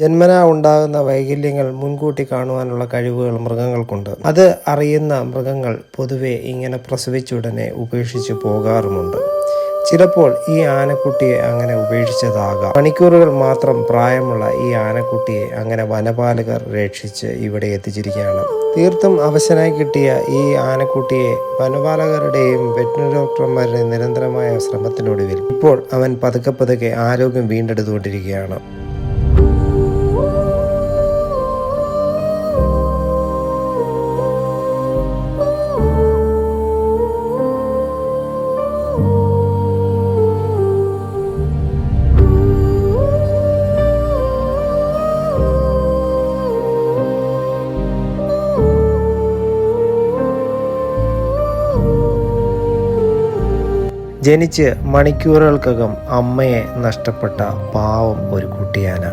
ജന്മനാ ഉണ്ടാകുന്ന വൈകല്യങ്ങൾ മുൻകൂട്ടി കാണുവാനുള്ള കഴിവുകൾ മൃഗങ്ങൾക്കുണ്ട്. അത് അറിയുന്ന മൃഗങ്ങൾ പൊതുവെ ഇങ്ങനെ പ്രസവിച്ചുടനെ ഉപേക്ഷിച്ച് പോകാറുമുണ്ട്. ചിലപ്പോൾ ഈ ആനക്കുട്ടിയെ അങ്ങനെ ഉപേക്ഷിച്ചതാകാം. മണിക്കൂറുകൾ മാത്രം പ്രായമുള്ള ഈ ആനക്കുട്ടിയെ അങ്ങനെ വനപാലകർ രക്ഷിച്ച് ഇവിടെ എത്തിച്ചിരിക്കുകയാണ്. തീർത്തും അവശനായി കിട്ടിയ ഈ ആനക്കുട്ടിയെ വനപാലകരുടെയും വെറ്റിനറി ഡോക്ടർമാരുടെയും നിരന്തരമായ ശ്രമത്തിനൊടുവിൽ ഇപ്പോൾ അവൻ പതുക്കെ പതുക്കെ ആരോഗ്യം വീണ്ടെടുത്തുകൊണ്ടിരിക്കുകയാണ്. ജനിച്ച് മണിക്കൂറുകൾക്കകം അമ്മയെ നഷ്ടപ്പെട്ട പാവം ഒരു കുട്ടിയാന.